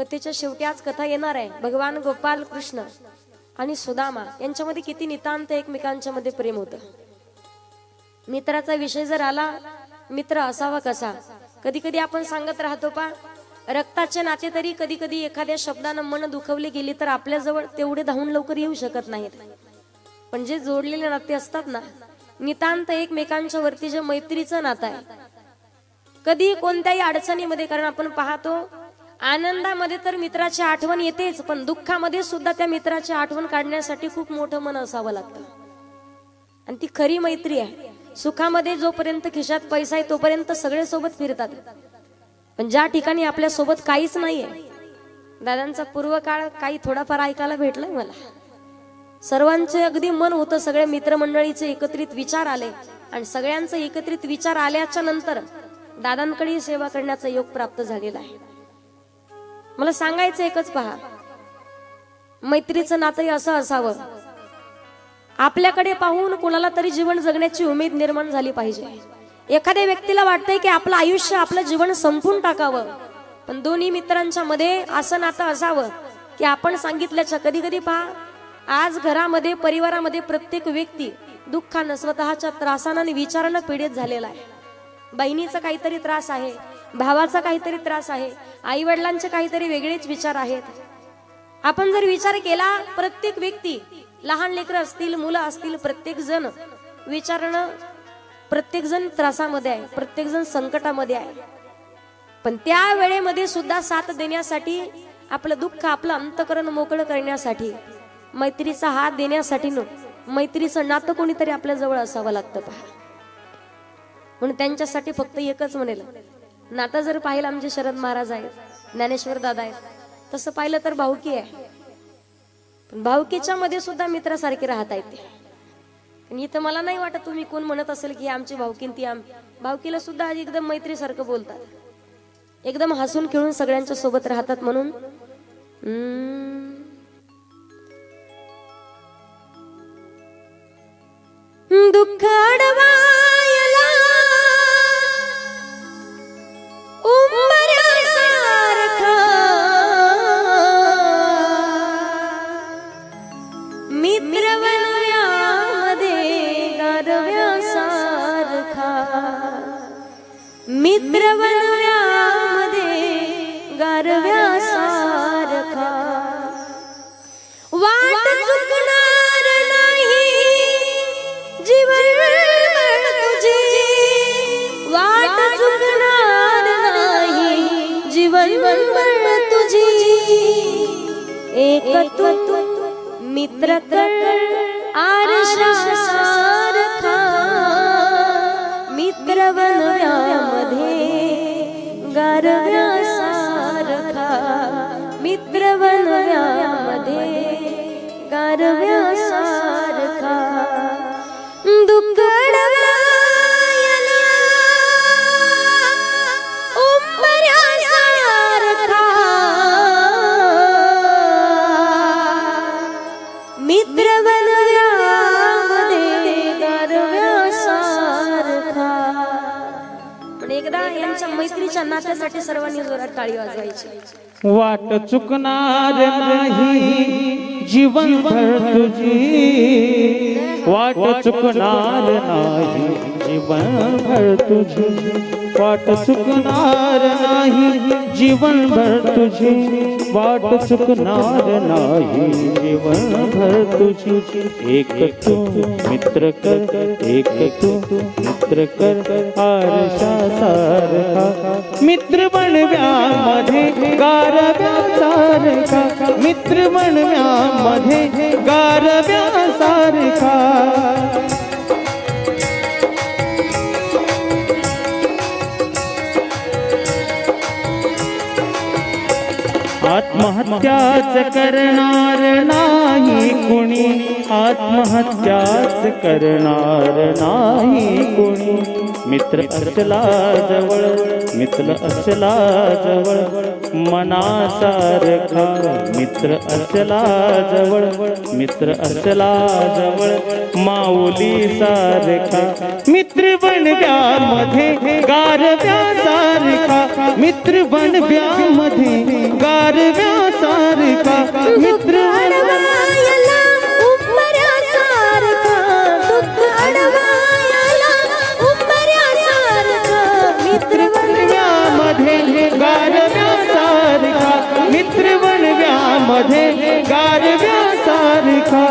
कथेच्या शेवटी आज कथा येणार आहे. भगवान गोपाल कृष्ण आणि सुदामा यांच्यामध्ये किती नितांत एकमेकांच्या मध्ये प्रेम होतं. मित्राचा विषय जर आला मित्र असावा कसा? कधी कधी आपण सांगत राहतो पा रक्ताचे नाते तरी कधी कधी एखाद्या शब्दानं मन दुखवले गेली तर आपल्याजवळ तेवढे धावून लवकर येऊ शकत नाहीत. पण जे जोडलेले नाते असतात ना नितांत एकमेकांच्या वरती जे मैत्रीचं नातं आहे. कधी कोणत्याही अडचणीमध्ये कारण आपण पाहतो आनंदामध्ये तर मित्राची आठवण येतेच पण दुःखामध्ये सुद्धा त्या मित्राची आठवण काढण्यासाठी खूप मोठं मन असावं लागतं. आणि ती खरी मैत्री आहे. सुखामध्ये जोपर्यंत खिशात पैसा आहे तोपर्यंत सगळे सोबत फिरतात. पण ज्या ठिकाणी आपल्यासोबत काहीच नाहीये दादांचा पूर्वकाळ काही थोडाफार ऐकायला भेटलाय मला. सर्वांचे अगदी मन होतं सगळ्या मित्रमंडळीचे एकत्रित विचार आले आणि सगळ्यांचे एकत्रित विचार आल्याच्यानंतर दादांकडे सेवा करण्याचा योग प्राप्त झालेला आहे. मला सांगायचं एकच पहा. मैत्रीचं नातंही असं असावं. आपल्याकडे पाहून कोणाला तरी जीवन जगण्याची उमेद निर्माण झाली पाहिजे. एखाद्या व्यक्तीला वाटतंय की आपलं आयुष्य आपलं जीवन संपून टाकावं. पण दोन्ही मित्रांच्या मध्ये असं नातं असावं की आपण सांगितल्याच्या कधी कधी पहा आज घरामध्ये परिवारामध्ये प्रत्येक व्यक्ती दुःखानं स्वतःच्या त्रासानं आणि विचारानं पीडित झालेला आहे. बहिणीचा काहीतरी त्रास आहे. भावाचा काहीतरी त्रास आहे आई वडिलांचे काहीतरी वेगळेच विचार आहेत. आपण जर विचार केला प्रत्येक व्यक्ती लहान लेकरं असतील मुलं असतील प्रत्येक जण विचारणं प्रत्येक जण त्रासामध्ये आहे प्रत्येक जण संकटामध्ये आहे. पण त्या वेळेमध्ये सुद्धा साथ देण्यासाठी आपलं दुःख आपलं अंतकरण मोकळं करण्यासाठी मैत्रीचा हात देण्यासाठी न मैत्रीचं नातं कोणीतरी आपल्या जवळ असावं लागतं पहा. म्हणून त्यांच्यासाठी फक्त एकच म्हणेल नाता जर पाहिलं आमचे शरद महाराज आहेत ज्ञानेश्वर दादा आहेत तसं पाहिलं तर भाऊकी आहे. पण भाऊकीच्या मध्ये सुद्धा मित्रासारखे राहता येते. आणि इथं मला नाही वाटत तुम्ही कोण म्हणत असेल की आमची भावकीन ती आम भावकीला सुद्धा आज एकदम मैत्रीसारखं बोलतात. एकदम हसून खेळून सगळ्यांच्या सोबत राहतात म्हणून. दुःख अडवा. वाट चुकणार नाही. जीवन तुझे. वाट चुकणार नाही. जीवन तुझी. एक तू मित्र कर आरशा गारव्यासारखा उंबऱ्यासारखा मित्र बनव्यामध्ये गारव्यासारखा पण एकदा यांच्या मैत्रीच्या नात्यासाठी सर्वांनी जोरात टाळी वाजवायची. वाट चुकणार नाही. जीवन भर तुझी वाट चुकणार नाही जीवन भर तुझी वाट चुकणार नाही जीवन भर तुझी वाट चुकणार नाही जीवन भर तुझी. एक तू मित्र कर एक तू मित्र कर आरशा सारखा मित्र बनव्यामध्ये गारव्यासारखा. मित्र बनव्यामध्ये गारव्यासारखा. आत्महत्याच करणार नाही कुणी. आत्महत्याच करणार नाही कुणी. मित्र असला जवळ मित्र असला जवळ मनासारखा मित्र असला जवळ मित्र असला जवळ माऊली सारखा मित्र बनव्यामध्ये गारव्या सारखा मित्र बनव्यामध्ये गारव्या सारखा मित्र बनव्यामध्ये गारव्यासारखा.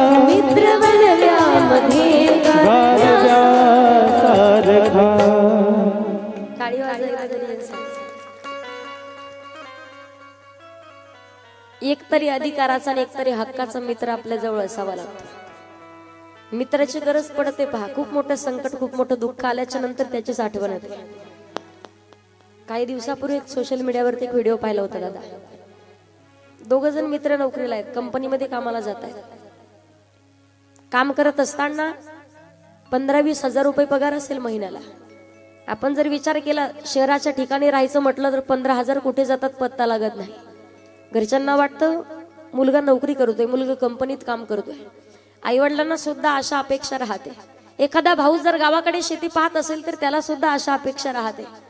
काळी वाजायला जरी येत असेल. एक तरी अधिकाराचा आणि एक तरी हक्काचा मित्र आपल्या जवळ असावा लागतो. मित्राची गरज पडते पहा खूप मोठं संकट खूप मोठं दुःख आल्याच्यानंतर त्याचीच आठवण येते. काही दिवसापूर्वी एक सोशल मीडियावरती एक व्हिडिओ पाहिला होता दादा. दोघं जण मित्र नोकरीला आहेत. कंपनीमध्ये कामाला जात आहेत. काम करत असताना पंधरा वीस हजार रुपये पगार असेल महिन्याला. आपण जर विचार केला शहराच्या ठिकाणी राहायचं म्हटलं तर पंधरा हजार कुठे जातात पत्ता लागत नाही. घरच्यांना वाटतं मुलगा नोकरी करतोय मुलगा कंपनीत काम करतोय. आईवडिलांना सुद्धा अशा अपेक्षा राहते. एखादा भाऊ जर गावाकडे शेती पाहत असेल तर त्याला सुद्धा अशा अपेक्षा राहते.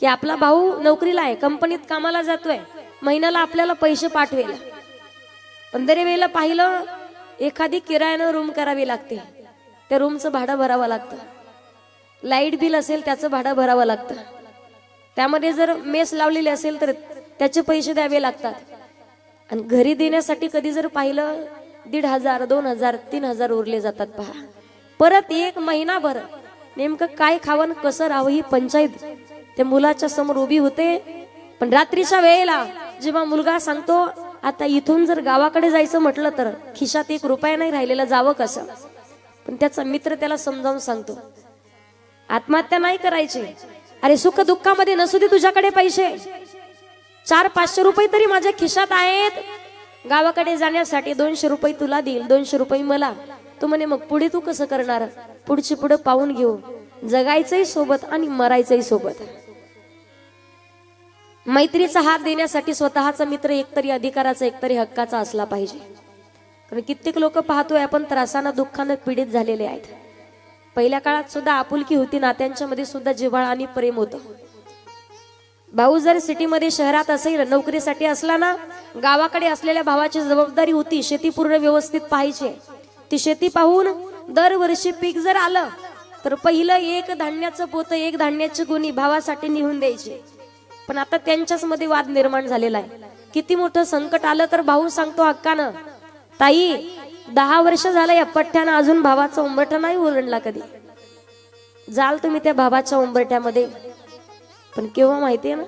की आपला भाऊ नोकरीला आहे कंपनीत कामाला जातोय महिन्याला आपल्याला पैसे पाठवेल. पण दर वेळेला पाहिलं एखादी किरायानं रूम करावी लागते. त्या रूमचं भाडं भरावं लागतं. लाइट बिल असेल त्याचं भाडं भरावं लागतं. त्यामध्ये जर मेस लावलेली असेल तर त्याचे पैसे द्यावे लागतात. आणि घरी देण्यासाठी कधी जर पाहिलं दीड हजार दोन हजार तीन हजार उरले जातात पहा. परत एक महिनाभर नेमकं काय खावं कसं राहावं ही पंचायत त्या मुलाच्या समोर उभी होते. पण रात्रीच्या वेळेला जेव्हा मुलगा सांगतो आता इथून जर गावाकडे जायचं म्हटलं तर खिशात एक रुपया नाही राहिलेला जावं कसं? पण त्याचा मित्र त्याला समजावून सांगतो आत्महत्या नाही करायची. अरे सुख दुःखामध्ये नसू दे तुझ्याकडे पैसे. चार पाचशे रुपये तरी माझ्या खिशात आहेत. गावाकडे जाण्यासाठी दोनशे रुपये तुला देईल दोनशे रुपये मला. तू म्हणे मग पुढे तू कसं करणार? पुढची पुढे पाहून घेऊ. जगायचंही सोबत आणि मरायचंही सोबत. मैत्रीचा हात देण्यासाठी स्वतःचा मित्र एकतरी अधिकाराचा एकतरी हक्काचा असला पाहिजे. कारण कित्येक लोक पाहतोय आपण त्रासानं दुःखानं पीडित झालेले आहेत. पहिल्या काळात सुद्धा आपुलकी होती नात्यांच्या मध्ये सुद्धा जिव्हाळ आणि प्रेम होतं. भाऊ जर सिटीमध्ये शहरात असेल नोकरीसाठी असला ना गावाकडे असलेल्या भावाची जबाबदारी होती शेती पूर्ण व्यवस्थित पाहिजे ती शेती पाहून दरवर्षी पीक जर आलं तर पहिलं एक धान्याचं पोत एक धान्याची गुणी भावासाठी निघून द्यायचे. पण आता त्यांच्याच मध्ये वाद निर्माण झालेला आहे. किती मोठं संकट आलं तर भाऊ सांगतो हक्कानं. ताई दहा वर्ष झालं या पठ्ठ्यानं अजून भावाचा उंबरठा नाही ओरडला कधी. जाल तुम्ही त्या भावाच्या उंबरठ्यामध्ये. पण केव्हा माहितीये ना?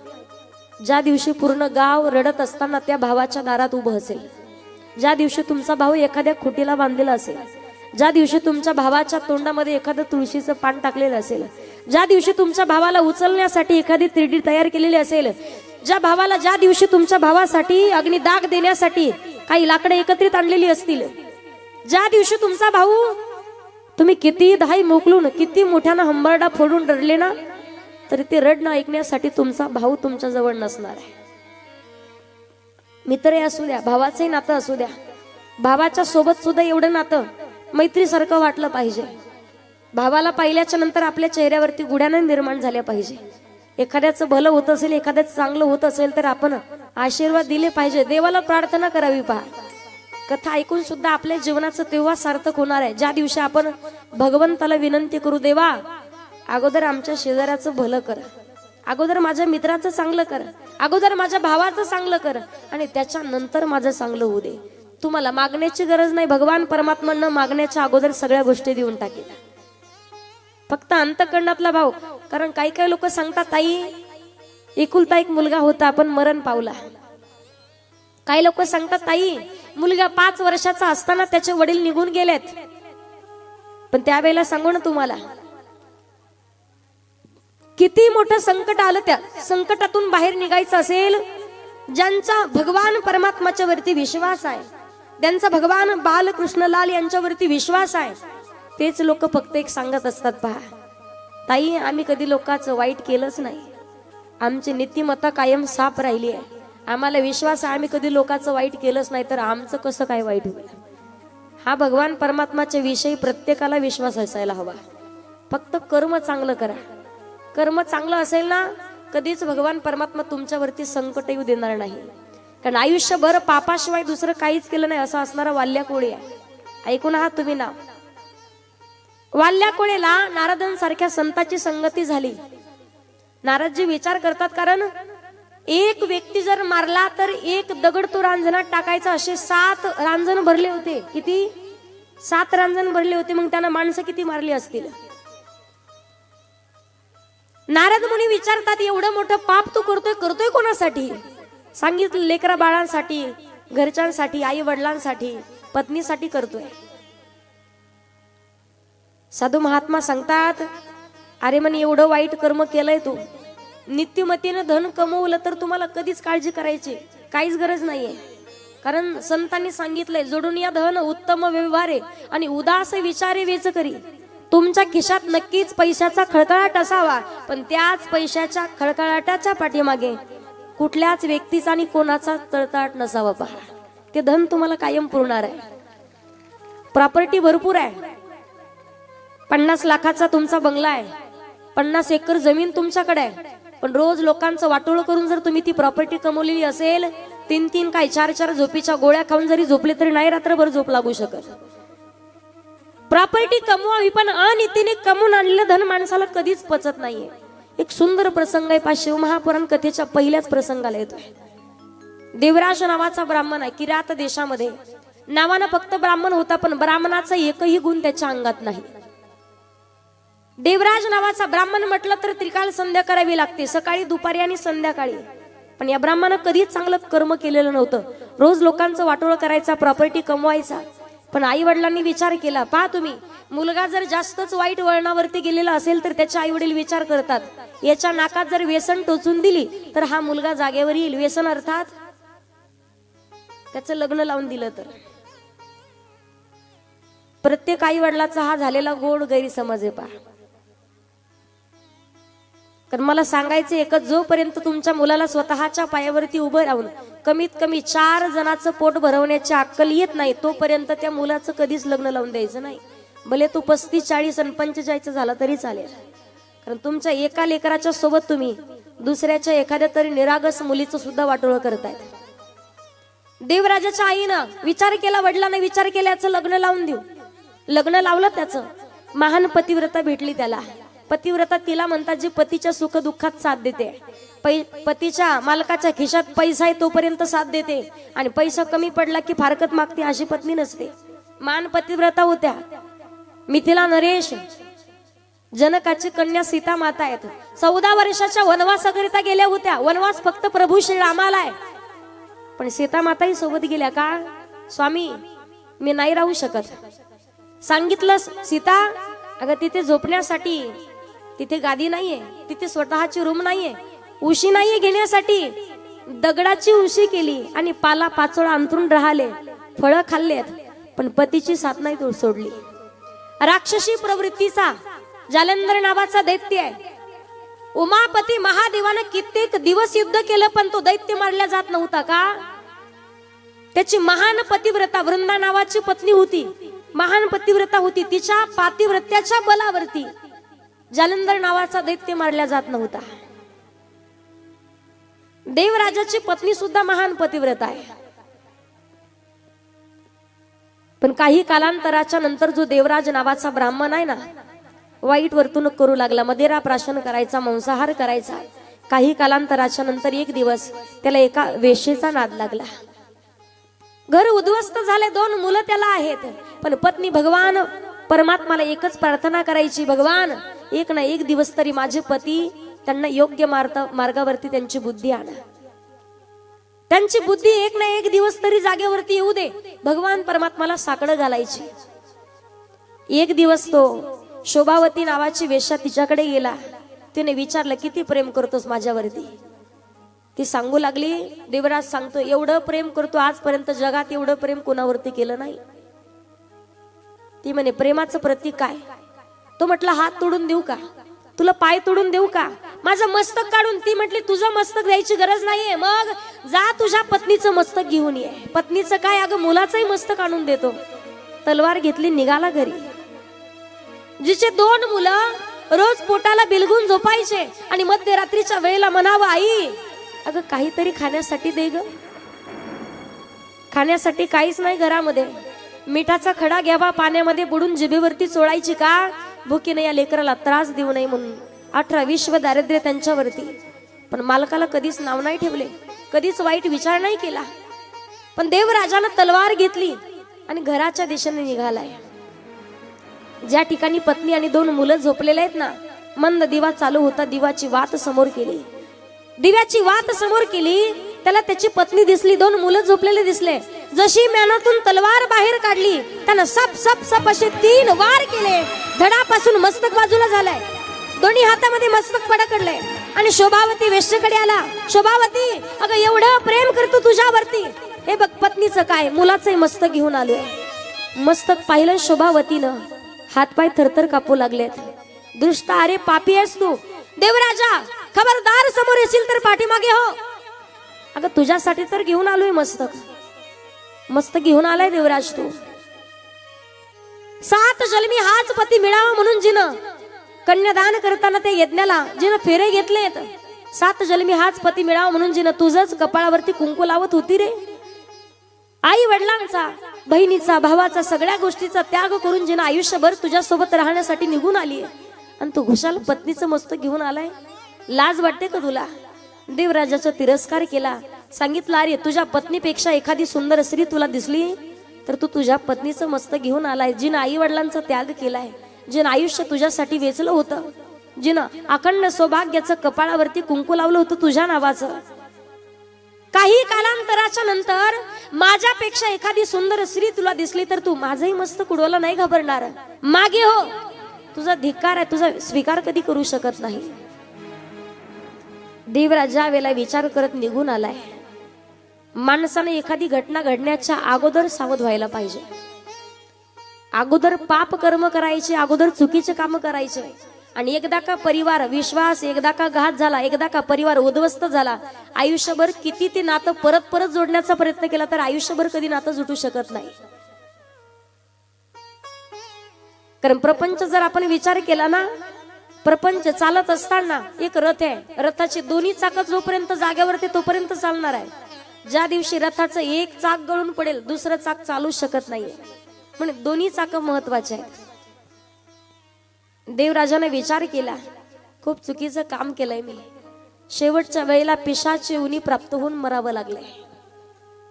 ज्या दिवशी पूर्ण गाव रडत असताना त्या भावाच्या दारात उभं असेल. ज्या दिवशी तुमचा भाऊ एखाद्या खुटीला बांधलेला असेल. ज्या दिवशी तुमच्या भावाच्या तोंडामध्ये एखादं तुळशीचं पान टाकलेलं असेल. ज्या दिवशी तुमच्या भावाला उचलण्यासाठी एखादी त्रिडी तयार केलेली असेल ज्या भावाला ज्या दिवशी तुमच्या भावासाठी अग्निदाग देण्यासाठी काही लाकडे एकत्रित आणलेली असतील ज्या दिवशी तुमचा भाऊ तुम्ही किती धाई मोकलून किती मोठ्यानं हंबरडा फोडून रडले ना तरी ते रडणं ऐकण्यासाठी तुमचा भाऊ तुमच्या जवळ नसणार आहे. मित्र असू द्या भावाचंही नातं असू द्या भावाच्या सोबत सुद्धा एवढं नातं मैत्रीसारखं वाटलं पाहिजे. भावाला पाहिल्याच्या नंतर आपल्या चेहऱ्यावरती गुढ्यानं निर्माण झाल्या पाहिजे. एखाद्याचं भलं होत असेल एखाद्याचं चांगलं होत असेल तर आपण आशीर्वाद दिले पाहिजे. देवाला प्रार्थना करावी पहा. कथा ऐकून सुद्धा आपल्या जीवनाचं तेव्हा सार्थक होणार आहे. ज्या दिवशी आपण भगवंताला विनंती करू देवा अगोदर आमच्या शेजाऱ्याचं भलं कर. अगोदर माझ्या मित्राचं चांगलं कर. अगोदर माझ्या भावाचं चांगलं कर. आणि त्याच्यानंतर माझं चांगलं होऊ दे. तुम्हाला मागण्याची गरज नाही. भगवान परमात्मानं मागण्याच्या अगोदर सगळ्या गोष्टी देऊन टाकेल. फक्त अंतकरणातला भाव कारण काही काही लोक सांगतात ताई एकुलता एक मुलगा होता पण मरण पावला. काही लोक सांगतात ताई मुलगा पाच वर्षाचा असताना त्याचे वडील निघून गेलेत. पण त्यावेळेला सांगू ना तुम्हाला. किती मोठं संकट आलं त्या संकटातून बाहेर निघायचं असेल ज्यांचा भगवान परमात्माच्या वरती विश्वास आहे. त्यांचा भगवान बालकृष्णलाल यांच्यावरती विश्वास आहे. तेच लोक फक्त एक सांगत असतात पहा. ताई आम्ही कधी लोकांचं वाईट केलंच नाही. आमची नीतिमत्ता कायम साफ राहिली आहे. आम्हाला विश्वास आहे आम्ही कधी लोकांचं वाईट केलंच नाही तर आमचं कसं काय वाईट होईल? हा भगवान परमात्माच्या विषयी प्रत्येकाला विश्वास असायला हवा. फक्त कर्म चांगलं करा. कर्म चांगलं असेल ना कधीच भगवान परमात्मा तुमच्यावरती संकट येऊ देणार नाही. कारण आयुष्यभर पापाशिवाय दुसरं काहीच केलं नाही असं असणारा वाल्या कोळी आहे. ऐकून आहात तुम्ही ना? वाल्या कोळेला नारदांसारख्या संताची संगती झाली. नारदजी विचार करतात कारण एक व्यक्ती जर मारला तर एक दगड तो रांजणात टाकायचा असे सात रांजण भरले होते. किती? सात रांजण भरले होते मग त्यांना माणसं किती मारली असतील? नारद मुनी विचारतात एवढं मोठं पाप तू करतोय करतोय कोणासाठी? सांगितलं लेकरा बाळांसाठी घरच्यांसाठी आई वडिलांसाठी पत्नीसाठी करतोय. साधू महात्मा सांगतात अरे म्हणे एवढं वाईट कर्म केलंय तू. नित्यमतीनं धन कमवलं तर तुम्हाला कधीच काळजी करायची काहीच गरज नाहीये. कारण संतांनी सांगितलंय जोडून या धन उत्तम व्यवहारे आणि उदास विचारे वेच करी. तुमच्या खिशात नक्कीच पैशाचा खळखळाट असावा पण त्याच पैशाच्या खळखळाटाच्या पाठीमागे कुठल्याच व्यक्तीचा आणि कोणाचा तळतळाट नसावा पहा. ते धन तुम्हाला कायम पुरणार आहे. प्रॉपर्टी भरपूर आहे. पन्नास लाखाचा तुमचा बंगला आहे. पन्नास एकर जमीन तुमच्याकडे आहे. पण रोज लोकांचं वाटोळ करून जर तुम्ही ती प्रॉपर्टी कमवलेली असेल तीन तीन काय चार चार झोपीच्या गोळ्या खाऊन जरी झोपले तरी नाही रात्रभर झोप लागू शकत. प्रॉपर्टी कमवावी पण अनितीने कमवून आणलेलं धन माणसाला कधीच पचत नाहीये. एक सुंदर प्रसंग आहे पा शिवमहापुराण कथेच्या पहिल्याच प्रसंगाला येतोय. देवराज नावाचा ब्राह्मण आहे किरात देशामध्ये. नावानं फक्त ब्राह्मण होता पण ब्राह्मणाचा एकही गुण त्याच्या अंगात नाही. देवराज नावाचा ब्राह्मण म्हटलं तर त्रिकाल संध्या करावी लागते सकाळी दुपारी आणि संध्याकाळी. पण या ब्राह्मणानं कधीच चांगलं कर्म केलेलं नव्हतं. रोज लोकांचं वाटोळ करायचा प्रॉपर्टी कमवायचा. पण आई वडिलांनी विचार केला पहा तुम्ही मुलगा जर जास्तच वाईट वळणावरती गेलेला असेल तर त्याचे आई वडील विचार करतात. याच्या नाकात जर व्यसन टोचून दिली तर हा मुलगा जागेवर येईल. व्यसन अर्थात त्याचं लग्न लावून दिलं तर. प्रत्येक आई वडिलाचा हा झालेला गोड गैरसमज आहे पहा. कारण मला सांगायचं एकच जोपर्यंत तुमच्या मुलाला स्वतःच्या पायावरती उभं राहून कमीत कमी चार जणांचं पोट भरवण्याची अक्कल येत नाही तोपर्यंत त्या मुलाचं कधीच लग्न लावून द्यायचं नाही. भले तू पस्तीस चाळीस आणि पंचेचाळीस झाला तरी चालेल. कारण तुमच्या एका लेकराच्या सोबत तुम्ही दुसऱ्याच्या एखाद्या तरी निरागस मुलीचं सुद्धा वाटोळ करतायत. देवराजाच्या आईनं विचार केला वडिलांना विचार केल्याचं लग्न लावून देऊ. लग्न लावलं त्याचं. महान पतिव्रता भेटली त्याला. पतिव्रता तिला म्हणतात जी पतीच्या सुख दुःखात साथ देते. पै पतीच्या मालकाच्या खिशात पैसा आहे तोपर्यंत साथ देते. आणि पैसा कमी पडला की फारकत मागते अशी पत्नी नसते. मान पतिव्रता होत्या. मिथिला नरेश जनकाची कन्या सीता माता आहेत. चौदा वर्षाच्या वनवासाकरिता गेल्या होत्या. वनवास फक्त प्रभू श्री रामाला आहे. पण सीता माताही सोबत गेल्या का? स्वामी मी नाही राहू शकत. सांगितलं सीता अगं तिथे झोपण्यासाठी तिथे गादी नाहीये तिथे स्वतःची रूम नाहीये. उशी नाहीये घेण्यासाठी. दगडाची उशी केली आणि पाला पाचोळा अंतरून राहिले. फळं खाल्लेत पण पतीची साथ नाही तो सोडली. राक्षसी प्रवृत्तीचा जालंधर नावाचा दैत्य आहे. उमापती महादेवानं कित्येक दिवस युद्ध केलं पण तो दैत्य मारला जात नव्हता का? त्याची महान पतिव्रता वृंदा नावाची पत्नी होती. महान पतिव्रता होती तिच्या पातिव्रत्याच्या बलावरती. जालंधर नावाचा दैत्य मारला जात नव्हता. देवराजाची पत्नी सुद्धा महान पतिव्रत आहे. पण काही कालांतराच्या नंतर जो देवराज नावाचा ब्राह्मण आहे ना वाईट वर्तणूक करू लागला मदेरा प्राशन करायचा मांसाहार करायचा काही कालांतराच्या नंतर एक दिवस त्याला एका वेशेचा नाद लागला. घर उद्ध्वस्त झाले दोन मुलं त्याला आहेत पण पत्नी भगवान परमात्माला एकच प्रार्थना करायची भगवान एक ना एक दिवस तरी माझे पती त्यांना योग्य मार्ग मार्गावरती त्यांची बुद्धी आणा. त्यांची बुद्धी एक ना एक दिवस तरी जागेवरती येऊ दे. भगवान परमात्माला साकडं घालायची. एक दिवस तो शोभावती नावाची वेश्या तिच्याकडे गेला. तिने विचारलं किती प्रेम करतोस माझ्यावरती? ती सांगू लागली देवराज सांगतो एवढं प्रेम करतो आजपर्यंत जगात एवढं प्रेम कोणावरती केलं नाही. ती म्हणे प्रेमाचं प्रतीक काय? तो म्हटला हात तोडून देऊ का? तुला पाय तोडून देऊ का? माझं मस्तक काढून ती म्हटली तुझं मस्तक द्यायची गरज नाहीये. मग जा तुझ्या पत्नीचं मस्तक घेऊन ये. पत्नीचं काय? अगं मुलाचंही मस्तक आणून देतो. तलवार घेतली निघाला घरी. जिचे दोन मुलं रोज पोटाला बिलगून झोपायचे आणि मध्यरात्रीच्या वेळेला म्हणावं आई अगं काहीतरी खाण्यासाठी दे ग. खाण्यासाठी काहीच नाही घरामध्ये. मिठाचा खडा घ्यावा पाण्यामध्ये बुडून जिभेवरती चोळायची का? भुकीने या लेकराला त्रास देऊ नये म्हणून अठरा विश्व दारिद्र्य त्यांच्यावरती. पण मालकाला कधीच नाव नाही ठेवले कधीच वाईट विचार नाही केला. पण देवराजानं तलवार घेतली आणि घराच्या दिशेने निघालाय. ज्या ठिकाणी पत्नी आणि दोन मुलं झोपलेले आहेत ना मंद दिवा चालू होता दिवाची वात समोर केली. दिव्याची वात समोर केली त्याला त्याची पत्नी दिसली दोन मुलं झोपलेले दिसले. जशी मॅनातून तलवार बाहेर काढली त्यानं सप सप सप असे तीन वार केले. धडापासून मस्तक बाजूला झालाय. दोन्ही हातामध्ये मस्तक पडकडलंय. आणि शोभावती वेश्येकडे आला. शोभावती अगं एवढं प्रेम करतो तुझ्यावरती. हे बघ पत्नीचं काय? मुलाचं मस्तक घेऊन आलोय. मस्तक पाहिलं शोभावतीनं. हातपाय थरथर कापू लागलेत. दृष्ट अरे पापी आहेस तू. देवराजा खबरदार समोर येशील तर पाठीमागे हो. अगं तुझ्यासाठी तर घेऊन आलोय मस्तक. मस्तक घेऊन आलाय देवराज तू. सात जन्मी हाच पती मिळावा म्हणून जिनं कन्यादान करताना ते यज्ञाला जिनं फेरे घेतलेत सात जन्मी हाच पती मिळावा म्हणून जिनं तुझंच कपाळावरती कुंकू लावत होती रे. आई वडिलांचा बहिणीचा भावाचा सगळ्या गोष्टीचा त्याग करून जिनं आयुष्यभर तुझ्यासोबत राहण्यासाठी निघून आली आणि तू घुशाल पत्नीचं मस्त घेऊन आलाय? लाज वाटते का तुला? देवराजाचा तिरस्कार केला. सांगितलं अरे तुझ्या पत्नीपेक्षा एखादी सुंदर स्त्री तुला दिसली तर तू तुझ्या पत्नीचं मस्त घेऊन आलाय. जिनं आई वडिलांचा त्याग केलाय जिनं आयुष्य तुझ्यासाठी वेचलं होतं जिनं अखंड सौभाग्याचं कपाळावरती कुंकू लावलं होतं तुझ्या नावाचं. काही कालांतराच्या नंतर माझ्यापेक्षा एखादी सुंदर स्त्री तुला दिसली तर तू माझंही मस्त कुडवला नाही घाबरणार. मागे हो. तुझा धिक्कार आहे तुझा स्वीकार कधी करू शकत नाही. देवराज ज्या वेळेला विचार करत निघून आलाय माणसाने एखादी घटना घडण्याच्या अगोदर सावध व्हायला पाहिजे. अगोदर पाप कर्म करायचे अगोदर चुकीचे काम करायचे. आणि एकदा का परिवार विश्वास एकदा का घात झाला एकदा का परिवार उद्ध्वस्त झाला आयुष्यभर किती ते नातं परत परत जोडण्याचा प्रयत्न केला तर आयुष्यभर कधी नातं जुटू शकत नाही. कारण प्रपंच जर आपण विचार केला ना प्रपंच चालत असताना एक रथ आहे. रथाची दोन्ही चाक जोपर्यंत जागेवरती तोपर्यंत चालणार आहे. ज्या दिवशी रथाचं एक चाक गळून पडेल दुसरं चाक चालू शकत नाहीये. म्हणजे दोन्ही चाक महत्त्वाचे आहेत. देवराजाने विचार केला खूप चुकीचं काम केलंय मी. शेवटच्या वेळेला पिशाची उनी प्राप्त होऊन मरावं लागले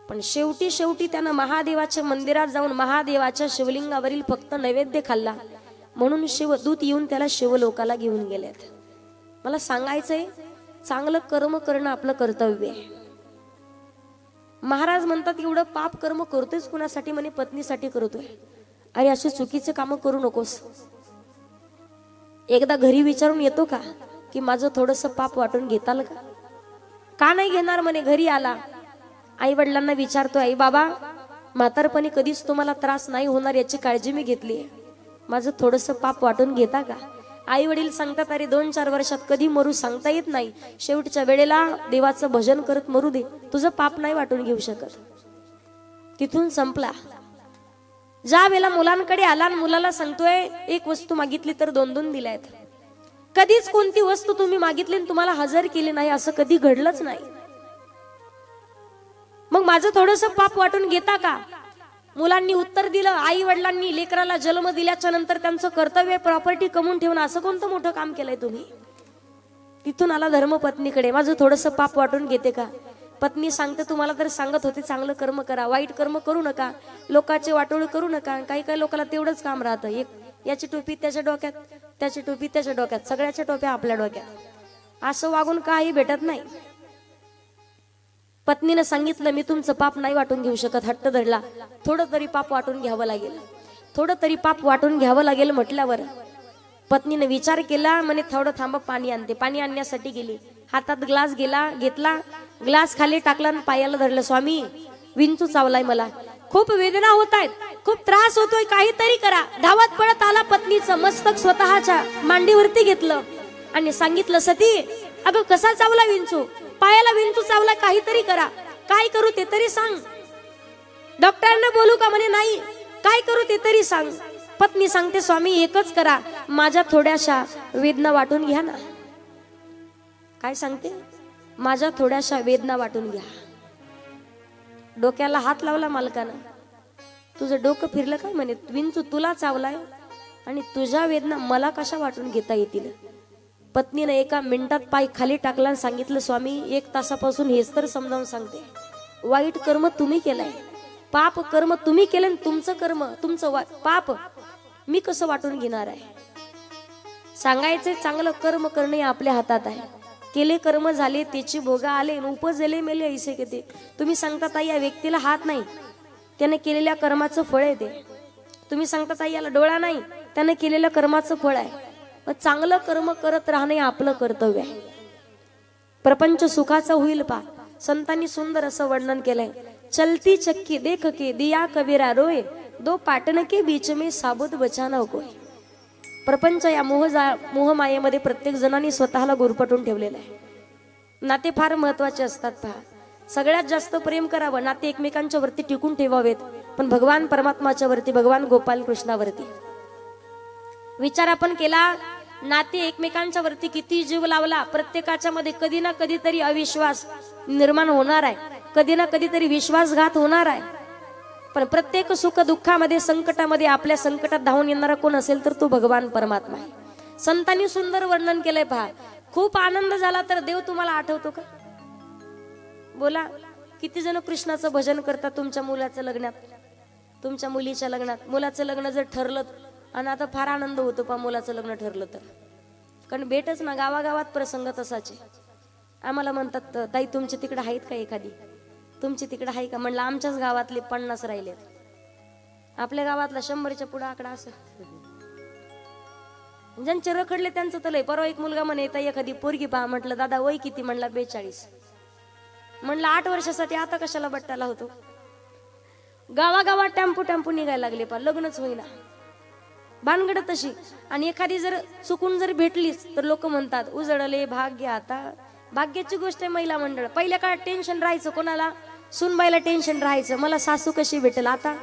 पण शेवटी शेवटी त्यानं महादेवाच्या मंदिरात जाऊन महादेवाच्या शिवलिंगावरील फक्त नैवेद्य खाल्ला. म्हणून शिवदूत येऊन त्याला शिवलोकाला घेऊन गेलेत. मला सांगायचंय चांगलं कर्म करणं आपलं कर्तव्य आहे. महाराज म्हणतात एवढं पाप कर्म करतोयच कुणासाठी? म्हणे पत्नीसाठी करतोय. अरे असे चुकीचे काम करू नकोस. एकदा घरी विचारून येतो का? की माझं थोडस पाप वाटून घेताल का? का नाही घेणार? म्हणे घरी आला. आई वडिलांना विचारतो आई बाबा म्हातारपणी कधीच तुम्हाला त्रास नाही होणार याची काळजी मी घेतली माझं थोडस पाप वाटून घेता का? आई वडील सांगतात अरे दोन चार वर्षात कधी मरू सांगता येत नाही. शेवटच्या वेळेला देवाचं भजन करत मरू दे. तुझं पाप नाही वाटून घेऊ शकत. तिथून संपला. ज्या वेळेला मुलांकडे आला आणि मुलाला सांगतोय एक वस्तू मागितली तर दोन दोन दिल्यात कधीच कोणती वस्तू तुम्ही मागितली आणि तुम्हाला हजर केली नाही असं कधी घडलंच नाही. मग माझं थोडस पाप वाटून घेता का? मुलांनी उत्तर दिलं आई वडिलांनी लेकराला जन्म दिल्याच्या नंतर त्यांचं कर्तव्य प्रॉपर्टी कमवून ठेवणं असं कोणतं मोठं काम केलंय तुम्ही? तिथून आला धर्मपत्नीकडे. माझं थोडस पाप वाटून घेते का? पत्नी सांगते तुम्हाला तर सांगत होते चांगलं कर्म करा वाईट कर्म करू नका लोकांचे वाटोळ करू नका काही काही लोकांना तेवढंच काम राहतं. एक याची टोपी त्याच्या डोक्यात त्याची टोपी त्याच्या डोक्यात सगळ्याच्या टोप्या आपल्या डोक्यात. असं वागून काही भेटत नाही. पत्नीनं सांगितलं मी तुमचं पाप नाही वाटून घेऊ शकत हट्ट धरला. थोडं तरी पाप वाटून घ्यावं लागेल. थोडं तरी पाप वाटून घ्यावं लागेल म्हटल्यावर पत्नीने विचार केला म्हणे थोडं थांबा पाणी आणते. पाणी आणण्यासाठी गेली. हातात ग्लास गेला घेतला. ग्लास खाली टाकला आणि पायाला धरलं स्वामी विंचू चावलाय मला. खूप वेदना होत आहेत. खूप त्रास होतोय. काहीतरी करा. धावत पळत आला पत्नीचं मस्तक स्वतःच्या मांडीवरती घेतलं आणि सांगितलं सती अगं कसा चावला विंचू? पायाला विंचू चावला काहीतरी करा. काय करू ते तरी सांग. डॉक्टरांना बोलू का म्हणे नाही काय करू ते तरी सांग. पत्नी सांगते स्वामी एकच करा. माझ्या थोड्याशा वेदना वाटून घ्या ना. काय सांगते? माझ्या थोड्याशा वेदना वाटून घ्या. डोक्याला हात लावला मालकानं. तुझं डोकं फिरलं काय? म्हणे विंचू तुला चावलाय आणि तुझ्या वेदना मला कशा वाटून घेता येतील? पत्नीने एका मिनिटात पाय खाली टाकला आणि सांगितलं स्वामी एक तासापासून हेच तर समजावून सांगते. वाईट कर्म तुम्ही केलंय. पाप कर्म तुम्ही केलं आणि तुमचं कर्म तुमचं वा पाप मी कसं वाटून घेणार आहे? सांगायचे चांगलं कर्म करणे आपल्या हातात आहे. केले कर्म झाले त्याची भोगा आले उपजले मेले ऐसे किती. तुम्ही सांगता ताई या व्यक्तीला हात नाही. त्याने केलेल्या कर्माचं फळ आहे ते. तुम्ही सांगता ताई याला डोळा नाही. त्याने केलेल्या कर्माचं फळ आहे. मग चांगलं कर्म करत राहणे आपलं कर्तव्य आहे. प्रपंच सुखाचा होईल पा. संतांनी सुंदर असं वर्णन केलंय. चलती चक्की देख के दिया कबीरा रोय दो पाटण के बीच में साबुत बचाना कोय प्रपंच या मोह मोहमायेमध्ये प्रत्येक जणांनी स्वतःला गुरपटून ठेवलेलं आहे. नाते फार महत्त्वाचे असतात पहा. सगळ्यात जास्त प्रेम करावं नाते एकमेकांच्या वरती टिकून ठेवावेत पण भगवान परमात्माच्या वरती भगवान गोपाल कृष्णावरती विचार आपण केला नाते एकमेकांच्या वरती किती जीव लावला प्रत्येकाच्या मध्ये कधी ना कधीतरी अविश्वास निर्माण होणार आहे. कधी ना कधीतरी विश्वासघात होणार आहे. पण प्रत्येक सुख दुःखामध्ये संकटामध्ये आपल्या संकटात धावून येणारा कोण असेल तर तो भगवान परमात्मा आहे. संतांनी सुंदर वर्णन केलंय पहा. खूप आनंद झाला तर देव तुम्हाला आठवतो का? बोला किती जण कृष्णाचं भजन करतात तुमच्या मुलाच्या लग्नात? तुमच्या मुलीच्या लग्नात? मुलाचं लग्न जर ठरलं आणि आता फार आनंद होतो पा मुलाचं लग्न ठरलं तर. कारण भेटच ना गावागावात प्रसंग तसाचे. आम्हाला म्हणतात ताई तुमच्या तिकडे आहेत का एखादी? तुमची तिकडे आहे का? म्हणलं आमच्याच गावातले पन्नास राहिलेत. आपल्या गावातला शंभरच्या पुढे आकडा असं. ज्यांचे रखडले त्यांचं तर लय. परवा एक मुलगा म्हणे ताई एखादी पोरगी पहा. म्हटलं दादा वय किती? म्हणला बेचाळीस. म्हणलं आठ वर्षासाठी आता कशाला बट्ट्याला होतो? गावागावात टॅम्पू टॅम्पू निघायला लागले पा लग्नच होईना. भानगड तशी. आणि एखादी जर चुकून जर भेटलीच तर लोक म्हणतात उजळले भाग्य आता. भाग्याची गोष्ट आहे महिला मंडळ. पहिल्या काळात टेन्शन राहायचं कोणाला? सुनबाईला टेन्शन राहायचं. मला सासू कशी भेटेल आता?